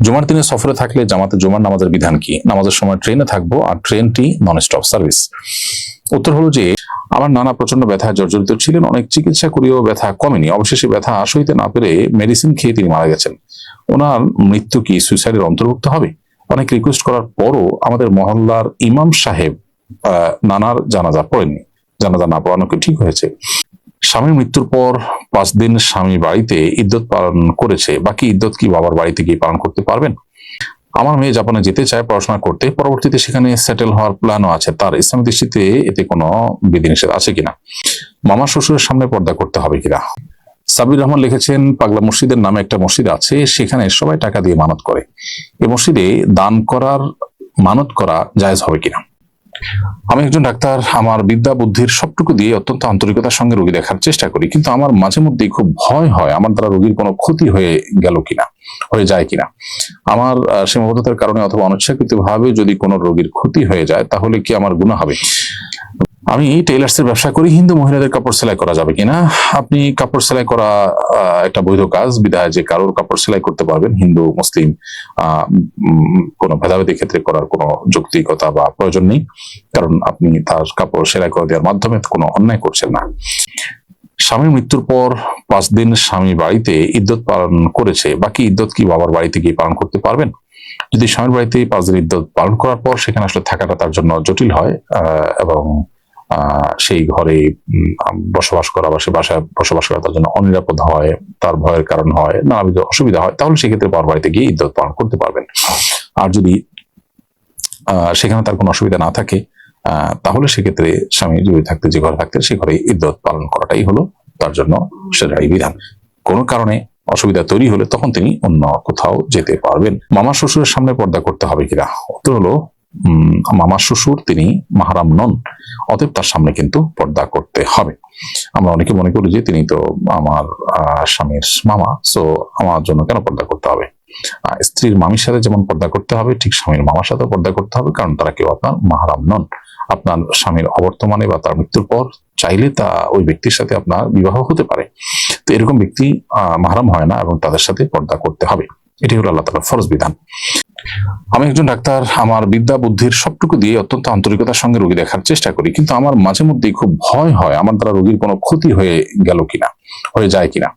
জুমার দিনে সফরে থাকলে জামাতে জুমার নামাজের বিধান কি? নামাজের সময় ট্রেনে থাকব আর ট্রেনটি নন স্টপ সার্ভিস উত্তর হলো যে, আমার নানা প্রচণ্ড ব্যথা জর্জরিত ছিলেন, অনেক চিকিৎসা করেও ব্যথা কমেনি। অবশেষে ব্যথা সইতে না পেরে মেডিসিন খেয়ে তিনি মারা গেছেন। ওনার মৃত্যু কি সুইসাইডের অন্তর্ভুক্ত হবে? অনেক রিকোয়েস্ট করার পরও আমাদের মহল্লার ইমাম সাহেব নানার জানাজা পড়েননি। জানাজা না পড়ানো কি ঠিক হয়েছে? স্বামীর মৃত্যুর পর পাঁচ দিন স্বামী বাড়িতে ইদ্যত পালন করেছে। বাকি ইদ্যত কি বাবার বাড়িতে গিয়ে পালন করতে পারবেন? আমার মেয়ে জাপানে যেতে চায় পড়াশোনা করতে, পরবর্তীতে সেখানে সেটেল হওয়ার প্ল্যানও আছে। তার ইসলামী দৃষ্টিতে এতে কোনো বিধিনিষেধ আছে কিনা? মামা শ্বশুরের সামনে পর্দা করতে হবে কিনা? সাবির রহমান লিখেছেন, পাগলা মসজিদের নামে একটা মসজিদ আছে, সেখানে সবাই টাকা দিয়ে মানত করে। এ মসজিদে দান করার, মানত করা জায়জ হবে কিনা? আমি একজন ডাক্তার, আমার বিদ্যা বুদ্ধির সবটুকু দিয়ে অত্যন্ত আন্তরিকতার সঙ্গে রোগী দেখার চেষ্টা করি, কিন্তু আমার মাঝে মধ্যেই খুব ভয় হয় আমার দ্বারা রোগীর কোনো ক্ষতি হয়ে গেল কিনা, হয়ে যায় কিনা। আমার সীমাবদ্ধতার কারণে অথবা অনিচ্ছাকৃত ভাবে যদি কোনো রোগীর ক্ষতি হয়ে যায়, তাহলে কি আমার গুণা হবে? আমি টেইলার্স এর ব্যবসা করি, হিন্দু মহিলাদের কাপড় সেলাই করা যাবে কিনা? আপনি কাপড় সেলাই করা একটা বৈধ কাজ, বিধায় যে কারোর কাপড় সেলাই করতে পারবেন, হিন্দু, মুসলিম কোনো ভেদাভেদি ক্ষেত্রে করার কোনো যৌক্তিকতা বা প্রয়োজন নেই, কারণ আপনি তার কাপড় সেলাই করে দেওয়ার মাধ্যমে কোনো অন্যায় করছেন না। স্বামীর মৃত্যুর পর পাঁচ দিন স্বামী বাড়িতে ইদ্যত পালন করেছে, বাকি ইদ্যত কি বাবার বাড়িতে গিয়ে পালন করতে পারবেন? যদি স্বামীর বাড়িতে পাঁচ দিন ইদ্যত পালন করার পর সেখানে আসলে থাকাটা তার জন্য জটিল হয় এবং সেই ঘরে বসবাস করা বা সে বাসায় বসবাস করা তার জন্য অনিরাপদ হয়, তার ভয়ের কারণ হয়, নানাবিধ অসুবিধা হয়, তাহলে সেক্ষেত্রে বাবার বাড়িতে গিয়ে ইদ্যত পালন করতে পারবেন। আর যদি সেখানে তার কোনো অসুবিধা না থাকে তাহলে সেক্ষেত্রে স্বামী যদি থাকতে, যে ঘরে থাকতে সে ঘরে ইদ্যত পালন করাটাই হলো তার জন্য সেটাই বিধান। কোনো কারণে অসুবিধা তৈরি হলে তখন তিনি অন্য কোথাও যেতে পারবেন। মামা শ্বশুরের সামনে পর্দা করতে হবে কিনা? উত্তর হলো মামা শ্বশুর, তিনি মাহারাম নন, অতএব তার সামনে কিন্তু পর্দা করতে হবে। আমরা অনেকে মনে করি যে তিনি তো আমার স্বামীর মামা সো আমার জন্য কেন পর্দা করতে হবে? স্ত্রীর মামির সাথে যেমন পর্দা করতে হবে, ঠিক স্বামীর মামার সাথে পর্দা করতে হবে, কারণ তারা কেউ আপনার মাহারাম নন। আপনার স্বামীর অবর্তমানে বা তার মৃত্যুর পর চাইলে তা ওই ব্যক্তির সাথে আপনার বিবাহ হতে পারে। তো এরকম ব্যক্তি মাহারাম হয় না এবং তাদের সাথে পর্দা করতে হবে। এটি হলো আল্লাহ তালার ফরজ বিধান। আমি একজন ডাক্তার, আমার বিদ্যা বুদ্ধির সবটুকু দিয়ে অত্যন্ত আন্তরিকতার সঙ্গে রোগী দেখার চেষ্টা করি, কিন্তু আমার মাঝে মধ্যেই খুব ভয় হয় আমার দ্বারা রোগীর কোনো ক্ষতি হয়ে গেল কিনা, হয়ে যায় কিনা।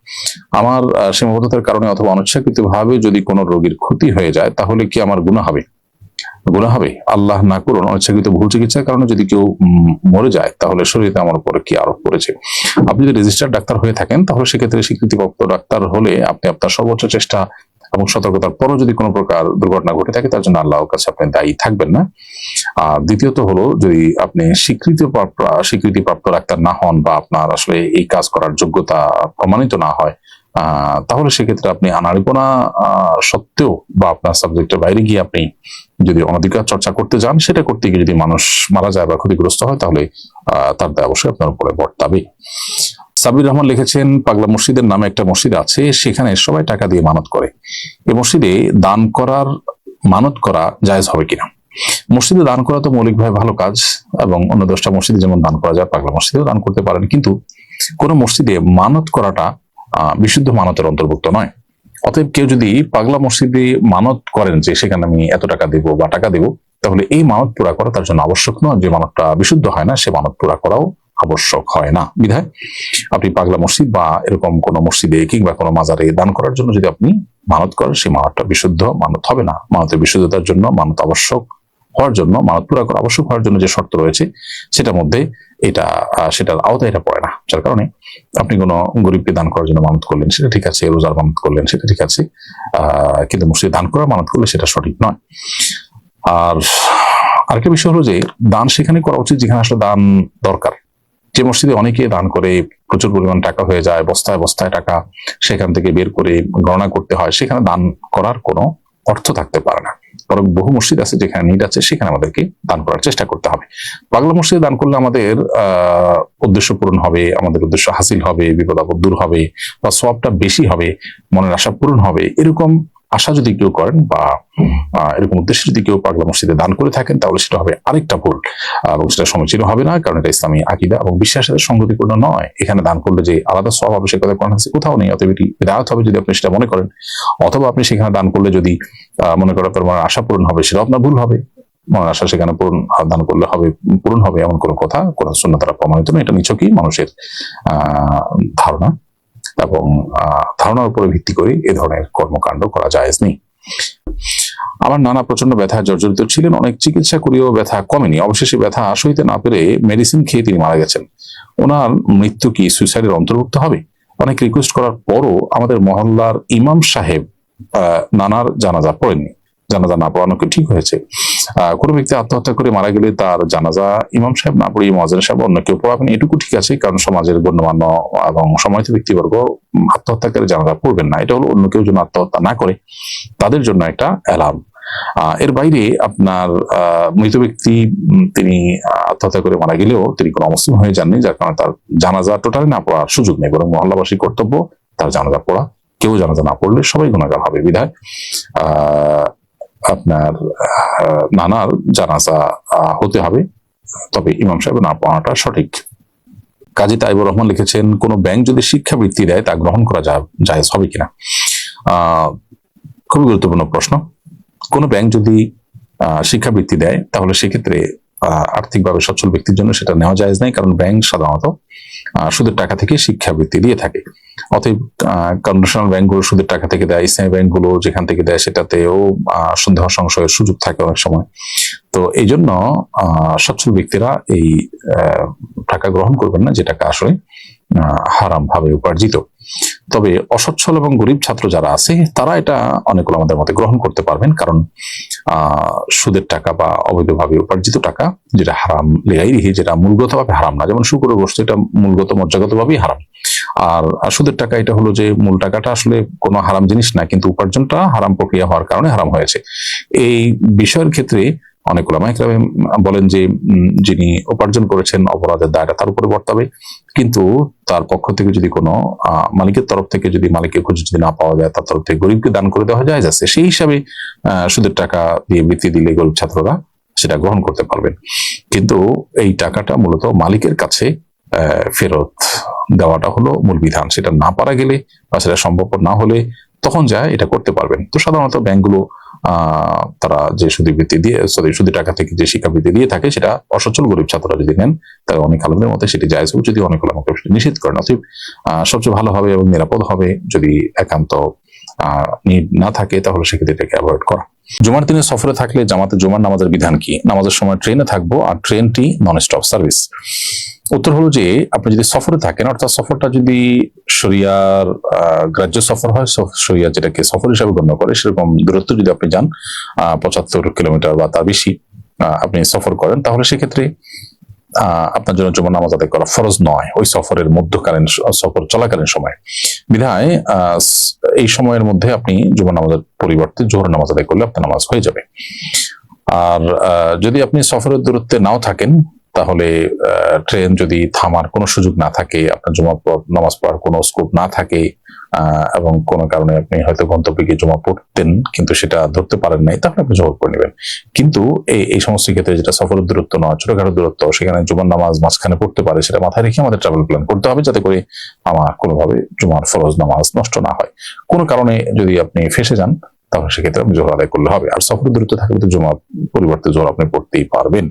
আমার সীমাবদ্ধতার কারণে অথবা অনিচ্ছাকৃত ভাবে যদি কোনো রোগীর ক্ষতি হয়ে যায়, তাহলে কি আমার গুণা হবে? গুণা হবে? আল্লাহ না করুন, অনিচ্ছাকৃত ভুল চিকিৎসার কারণে যদি কেউ মরে যায়, তাহলে শরীরে আমার উপরে কি আরোপ করেছে আপনি যদি রেজিস্টার্ড ডাক্তার হয়ে থাকেন, তাহলে সেক্ষেত্রে স্বীকৃতিপ্রাপ্ত ডাক্তার হলে আপনি আপনার সর্বোচ্চ চেষ্টা এবং সতর্কতার পরও যদি কোনো প্রকার দুর্ঘটনা ঘটে থাকে তার জন্য আল্লাহর কাছে আপনি দায়ী থাকবেন না। আর দ্বিতীয়ত হলো যদি আপনি স্বীকৃতি স্বীকৃতিপ্রাপ্ত ডাক্তার না হন বা আপনার আসলে এই কাজ করার যোগ্যতা প্রমাণিত না হয় তাহলে সেক্ষেত্রে আপনি আনাড়িপনা আহ, সত্ত্বেও বা আপনার সাবজেক্টের বাইরে গিয়ে আপনি যদি অনধিকার চর্চা করতে যান সেটা করতে গিয়ে যদি মানুষ মারা যায় বা ক্ষতিগ্রস্ত হয় তাহলে তার দায় অবশ্যই আপনার উপরে বর্তাবে। সাবির রহমান লিখেছেন, পাগলা মসজিদের নামে একটা মসজিদ আছে, সেখানে সবাই টাকা দিয়ে মানত করে। এই মসজিদে দান করার, মানত করা জায়েজ হবে কিনা? মসজিদে দান করা তো মৌলিকভাবে ভালো কাজ, এবং অন্য দশটা মসজিদে যেমন দান করা যায়, পাগলা মসজিদেও দান করতে পারেন, কিন্তু কোন মসজিদে মানত করাটা বিশুদ্ধ মানতের অন্তর্ভুক্ত নয়। অতএব কেউ যদি পাগলা মসজিদে মানত করেন যে, সেখানে আমি এত টাকা দেব বা টাকা দেব, তাহলে এই মানত পুরা করা তার জন্য আবশ্যক নয়। যে মানতটা বিশুদ্ধ হয় না, সে মানত পুরা করাও আবশ্যক হয় না। বিধায় আপনি পাগলা মসজিদ বা এরকম কোন মসজিদে কিংবা কোনো মাজারে দান করার জন্য যদি আপনি মানত করেন, সেই মানতটা বিশুদ্ধ, মানত হবে না। মানতের বিশুদ্ধতার জন্য মানত আবশ্যক হওয়ার জন্য, মানত পুরা করা আবশ্যক হওয়ার জন্য যে শর্ত রয়েছে, সেটার মধ্যে এটা সেটার আওতায় এটা পড়ে না। যার কারণে আপনি কোনো গরিবকে দান করার জন্য মানত করলেন, সেটা ঠিক আছে, রোজার মানত করলেন, সেটা ঠিক আছে কিন্তু মসজিদে দান করার মানত করলে সেটা সঠিক নয়। আর আরেকটা বিষয় হলো যে দান সেখানে করা উচিত, যেখানে আসলে দান দরকার। যে মসজিদে অনেকে দান করে, প্রচুর পরিমাণ টাকা হয়ে যায়, বস্তায় বস্তায় টাকা সেখান থেকে বের করে গণনা করতে হয়, সেখানে দান করার কোনো অর্থ থাকতে পারে না। বরং বহু মসজিদ আছে যেখানে নিড আছে, সেখানে আমাদেরকে দান করার চেষ্টা করতে হবে। পাগলা মসজিদে দান করলে আমাদের, আহ, উদ্দেশ্য পূরণ হবে, আমাদের উদ্দেশ্য হাসিল হবে, বিপদ আপদ দূর হবে বা সবটা বেশি হবে, মনের আশা পূরণ হবে, এরকম আশা যদি কেউ করেন বা এরকম উদ্দেশ্যে যদি কেউ পাগলা মসজিদে দান করে থাকেন, তাহলে সেটা হবে আরেকটা ভুল এবং সেটা সমীচীন হবে না, কারণ এটা ইসলামী আকিদা এবং বিশ্বাসের সংগতিপূর্ণ নয়। এখানে দান করলে যে আলাদা সব কথা কোরআন হাদিসে কোথাও নেই, অতএব এটি বিদায়ত হবে যদি আপনি সেটা মনে করেন। অথবা আপনি সেখানে দান করলে যদি মনে করেন আপনার আশা পূরণ হবে সেটা আপনার ভুল হবে। আশা সেখানে পূরণ দান করলে হবে, পূরণ হবে এমন কোনো কথা কোরআন শূন্য দ্বারা প্রমাণিত নয়। এটা নিছকই মানুষের ধারণা। এবং ধারণার উপরে ভিত্তি করে এ ধরনের কর্মকাণ্ড করা জায়েজ নেই আমার নানা প্রচণ্ড ব্যথা জর্জরিত ছিলেন, অনেক চিকিৎসা করেও ব্যথা কমেনি। অবশেষে ব্যথা আসইতে না পেরে মেডিসিন খেয়ে তিনি মারা গেছেন। ওনার মৃত্যু কি সুইসাইডের অন্তর্ভুক্ত হবে? অনেক রিকোয়েস্ট করার পরও আমাদের মহল্লার ইমাম সাহেব নানার জানাজা পড়েননি। জানাজা না পড়ানো কি ঠিক হয়েছে? কোনো ব্যক্তি আত্মহত্যা করে মারা গেলে তার জানাজা ইমাম সাহেব না পড়িয়ে মহাজন সাহেব অন্য কেউ পড়াবেন এটুকু ঠিক আছে, কারণ সমাজের গণ্যমান্য এবং সম্মানিত ব্যক্তিবর্গ আত্মহত্যা করে জানাজা পড়বেন না। এটা হলো অন্য কেউ যেন আত্মহত্যা না করে, তাদের জন্য একটা অ্যালার্ম। এর বাইরে আপনার মৃত ব্যক্তি তিনি আত্মহত্যা করে মারা গেলেও তিনি কোনো অমুসলিম হয়ে যাননি, যার কারণে তার জানাজা টোটালি না পড়ার সুযোগ নেই, বরং মহল্লাবাসীর কর্তব্য তার জানাজা পড়া। কেউ জানাজা না পড়লে সবাই গুণাগার হবে, বিধায়। আহ আপনার নানার জানাজা হতে হবে। তবে ইমাম সাহেব না পাওয়াটা সঠিক। কাজী তাইবুর রহমান লিখেছেন, কোনো ব্যাংক যদি শিক্ষা বৃত্তি দেয়, তা গ্রহণ করা যায় হবে কিনা? খুবই গুরুত্বপূর্ণ প্রশ্ন। কোনো ব্যাংক যদি শিক্ষাবৃত্তি দেয়, তাহলে সেক্ষেত্রে আর্থিকভাবে সচ্ছল ব্যক্তির জন্য সেটা নেওয়া যায় নাই, কারণ ব্যাংক সাধারণত সুদের টাকা থেকে শিক্ষাবৃত্তি দিয়ে থাকে। অতএব কনভেনশনাল ব্যাংকগুলো সুদের টাকা থেকে দেয় ইসলামী ব্যাংকগুলো যেখান থেকে দেয় সেটাতেও সন্দেহ সংশয়ের সুযোগ থাকে অনেক সময়। তো এই জন্য সচ্ছল ব্যক্তিরা এই টাকা গ্রহণ করবেন না যে টাকা আসলে হারাম ভাবে উপার্জিত। তবে অসচ্ছল এবং গরিব ছাত্র যারা আছে, তারা এটা অনেকগুলো আমাদের মতে গ্রহণ করতে পারবেন। কারণ সুদের টাকা বা অবৈধভাবে উপার্জিত টাকা, যেটা হারাম লেগাই রেখে যেটা মূলগতভাবে হারাম না। যেমন শুকুরের বস্তু এটা মূলগত মর্যাগতভাবেই হারাম। আর সুদের টাকা, এটা হলো যে মূল টাকাটা আসলে কোনো হারাম জিনিস না, কিন্তু উপার্জনটা হারাম প্রক্রিয়া হওয়ার কারণে হারাম হয়েছে। এই বিষয়ের ক্ষেত্রে অনেক ওলামা বলেন যে যিনি উপার্জন করেছেন অপরাধের দায়টা তার উপরে বর্তাবে। কিন্তু তার পক্ষ থেকে যদি কোনো মালিকের তরফ থেকে যদি মালিকের খুঁজে যদি না পাওয়া যায়, তার তরফ থেকে গরিবকে দান করে দেওয়া যায়, যাচ্ছে, সেই হিসাবে সুদের টাকা দিয়ে বৃত্তি দিলে গরিব ছাত্ররা সেটা গ্রহণ করতে পারবেন। কিন্তু এই টাকাটা মূলত মালিকের কাছে ফেরত দেওয়াটা হলো মূল বিধান। সেটা না পারা গেলে বা সেটা সম্ভবপর না হলে তখন যায় এটা করতে পারবেন। তো সাধারণত ব্যাংকগুলো তারা যে সুদী বৃত্তি দিয়ে, সরি সুদী টাকা থেকে যে শিক্ষা শিক্ষাবৃত্তি দিয়ে থাকে, সেটা অসচ্ছল গরিব ছাত্ররা যদি নেন তাহলে অনেক আলমদের মতে সেটি হবে যদি অনেক আলমকে সেটি নিষেধ করেন। অতএব সবচেয়ে ভালো হবে এবং নিরাপদ হবে যদি একান্ত না থাকে, তাহলে সেক্ষেত্রে এটাকে অ্যাভয়েড করা। জুমার দিনে সফরে থাকলে জামাতে জুমার নামাজের বিধান কি? নামাজের সময় ট্রেনে থাকব, আর ট্রেনটি নন স্টপ সার্ভিস উত্তর হলো যে আপনি যদি সফরে থাকেন অর্থাৎ সফরটা যদি শরিয়ার আহ, গ্রাহ্য সফর হয় শরিয়া যেটাকে সফর হিসাবে গণ্য করে সেরকম দূরত্ব যদি আপনি যান পঁচাত্তর কিলোমিটার বা তার বেশি আপনি সফর করেন তাহলে সেক্ষেত্রে আপনার জন্য জমা নামাজ আদায় করা ফরজ নয় ওই সফরের মধ্যকালীন সফর চলাকালীন সময়। বিধায় এই সময়ের মধ্যে আপনি জুমা নামাজের পরিবর্তে জোহর নামাজ আদায় করলে আপনার নামাজ হয়ে যাবে। আর যদি আপনি সফরের দূরত্বে নাও থাকেন তাহলে ট্রেন যদি থামার কোনো সুযোগ না থাকে, আপনার জমা নামাজ পড়ার কোনো স্কোপ না থাকে এবং কোনো কারণে আপনি হয়তো গন্তব্যে গিয়ে জমা পড়তেন, কিন্তু সেটা ধরতে পারেন নাই, তাহলে আপনি জমা করে নেবেন। কিন্তু এই এই সমস্ত ক্ষেত্রে যেটা সফরের দূরত্ব নয়, ছোটখাটো দূরত্ব, সেখানে জুমার নামাজ মাঝখানে পড়তে পারে, সেটা মাথায় রেখে আমাদের ট্রাভেল প্ল্যান করতে হবে, যাতে করে আমার কোনোভাবে জুমার ফরজ নামাজ নষ্ট না হয়। কোনো কারণে যদি আপনি ফেসে যান, তাহলে সেক্ষেত্রে আপনি জোহর আদায় করলে হবে। আর সফরের দূরত্ব থাকলে তো জমা পরিবর্তে জোর আপনি পড়তেই পারবেন।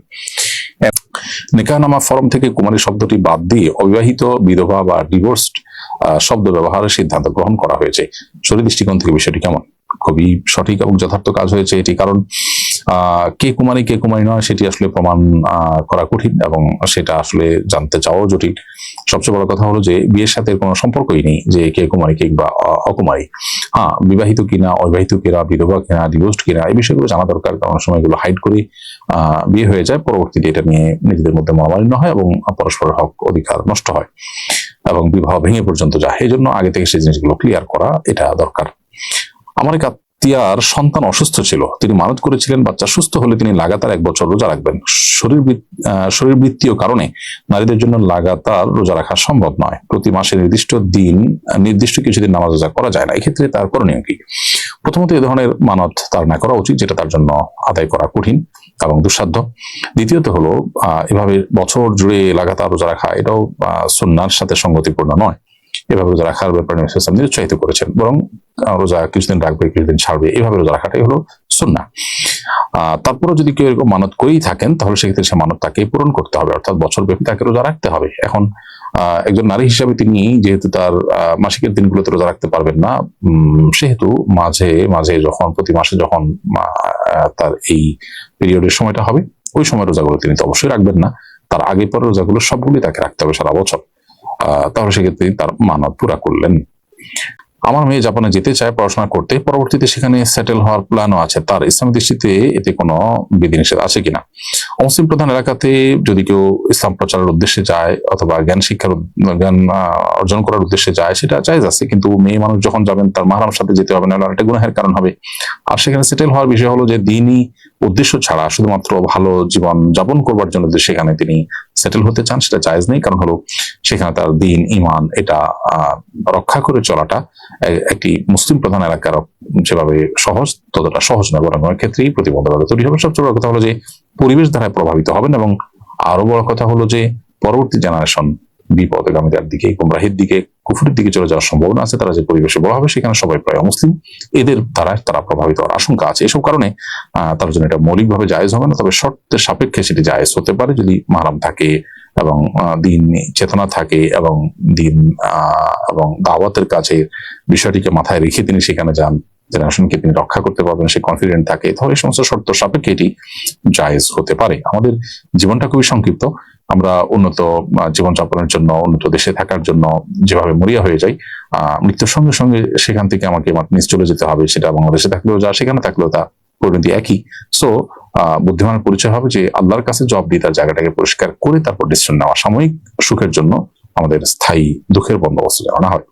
নিকাহনামা ফরম থেকে কুমারী শব্দটি বাদ দিয়ে অবিবাহিত, বিধবা বা ডিভোর্সড শব্দ ব্যবহারের সিদ্ধান্ত গ্রহণ করা হয়েছে। শরীর দৃষ্টিকোণ থেকে বিষয়টি কেমন? খুবই সঠিক এবং যথার্থ কাজ হয়েছে এটি। কারণ কে কুমারী কে কুমারী নয়, সেটি আসলে প্রমাণ করা কঠিন এবং সেটা আসলে জানতে চাওয়াও জটিল। সবচেয়ে বড় কথা হলো যে, বিয়ের সাথে কোনো সম্পর্কই নেই যে, কে কুমারী, কে বা অকুমারী। হ্যাঁ বিবাহিত কিনা, অবিবাহিত কিনা, বিধবা কিনা ডিভোর্সড কিনা, এই বিষয়গুলো জানা দরকার। কারণ অনেক সময় এগুলো হাইড করে বিয়ে হয়ে যায় পরবর্তীতে এটা নিয়ে নিজেদের মধ্যে মনোমালিন্য হয় এবং পরস্পরের হক, অধিকার নষ্ট হয় এবং বিবাহ ভেঙে পর্যন্ত যায়। এই জন্য আগে থেকে সেই জিনিসগুলো ক্লিয়ার করা এটা দরকার। আমার এক আত- তিয়ার সন্তান অসুস্থ ছিল। তিনি মানত করেছিলেন বাচ্চা সুস্থ হলে তিনি লাগাতার এক বছর রোজা রাখবেন। শরীর শরীরবৃত্তীয় কারণে নারীদের জন্য লাগাতার রোজা রাখা সম্ভব নয়। প্রতি মাসে নির্দিষ্ট দিন নির্দিষ্ট কিছুদিন নামাজ রোজা করা যায় না। এক্ষেত্রে তার করণীয় কি? প্রথমত এ ধরনের মানত তার না করা উচিত যেটা তার জন্য আদায় করা কঠিন এবং দুঃসাধ্য। দ্বিতীয়ত হলো এভাবে বছর জুড়ে লাগাতার রোজা রাখা এটাও আহ, সুন্নার সাথে সঙ্গতিপূর্ণ নয়। এভাবে রোজা রাখার ব্যাপারে নবী নিরুৎসাহিত করেছেন। বরং রোজা কিছুদিন রাখবে, কিছুদিন ছাড়বে, এভাবে রোজা রাখাটাই হলো সুন্না তারপরে যদি কেউ এরকম মানত করেই থাকেন, তাহলে সেক্ষেত্রে সে মানত তাকে পূরণ করতে হবে। অর্থাৎ বছর ব্যাপী তাকে রোজা রাখতে হবে। এখন একজন নারী হিসাবে তিনি যেহেতু তার মাসিকের দিনগুলোতে রোজা রাখতে পারবেন না সেহেতু মাঝে মাঝে যখন, প্রতি মাসে যখন তার এই পিরিয়ডের সময়টা হবে, ওই সময় রোজাগুলো তিনি তো অবশ্যই রাখবেন না। তার আগে পরে রোজাগুলো সবগুলি তাকে রাখতে হবে সারা বছর। তাহলে সেক্ষেত্রে তার মানত পুরা করলেন। আমার মেয়ে জাপানে যেতে চায়, পড়াশোনা করতে পরবর্তীতে সেখানে সেটেল হওয়ার প্ল্যানও আছে। তার ইসলাম দৃষ্টিতে এতে কোনো বিধিনিষেধ আছে কিনা? অমুসলিম প্রধান এলাকাতে যদি কেউ ইসলাম প্রচারের উদ্দেশ্যে যায় অথবা জ্ঞান শিক্ষার জ্ঞান অর্জন করার উদ্দেশ্যে যায়, সেটা চাইজ আছে। কিন্তু মেয়ে মানুষ যখন যাবেন, তার মাহারাম সাথে যেতে হবে না অনেকটা গুনাহের কারণ হবে। আর সেখানে সেটেল হওয়ার বিষয় হলো যে, দিনই উদ্দেশ্য ছাড়া শুধুমাত্র ভালো জীবন যাপন করবার জন্য সেখানে তিনি সেটেল হতে চান সেটা জায়েজ নেই। কারণ হলো, সেখানে তার দিন ইমান এটা রক্ষা করে চলাটা একটি মুসলিম প্রধান এলাকার যেভাবে সহজ, ততটা সহজ নয়, বরং ক্ষেত্রেই প্রতিবন্ধকতা তৈরি হবে। সবচেয়ে বড় কথা হলো যে, পরিবেশ দ্বারা প্রভাবিত হবেন এবং আরও বড় কথা হলো যে, পরবর্তী জেনারেশন বিপদগামীদের দিকে, গুমরাহির দিকে কুফুরের দিকে চলে যাওয়ার সম্ভাবনা আছে, তারা যে পরিবেশে বড় হবে সেখানে সবাই প্রায় মুসলিম এদের দ্বারা তারা প্রভাবিত হওয়ার আশঙ্কা আছে। এসব কারণে তার জন্য এটা মৌলিকভাবে জায়েজ হবে না, তবে শর্তের সাপেক্ষে সেটি জায়েজ হতে পারে যদি মাহারাম থাকে এবং দিন চেতনা থাকে এবং দিন এবং দাওয়াতের কাছে বিষয়টিকে মাথায় রেখে তিনি সেখানে যান জেনারেশনকে তিনি রক্ষা করতে পারবেন, সে কনফিডেন্ট থাকে। তাহলে এই সমস্ত শর্ত সাপেক্ষে এটি জায়েজ হতে পারে। আমাদের জীবনটা খুবই সংক্ষিপ্ত। আমরা উন্নত জীবনযাপনের জন্য, উন্নত দেশে থাকার জন্য যেভাবে মরিয়া হয়ে যাই মৃত্যুর সঙ্গে সঙ্গে সেখান থেকে আমাকে নিজ চলে যেতে হবে, সেটা বাংলাদেশে থাকলেও, যা সেখানে থাকলেও তা পরিণতি একই। সো বুদ্ধিমানের পরিচয় হবে যে আল্লাহর কাছে জব দিয়ে তার জায়গাটাকে পরিষ্কার করে তারপর ডিসিশন নেওয়া সাময়িক সুখের জন্য আমাদের স্থায়ী দুঃখের বন্দোবস্ত জানা হয়।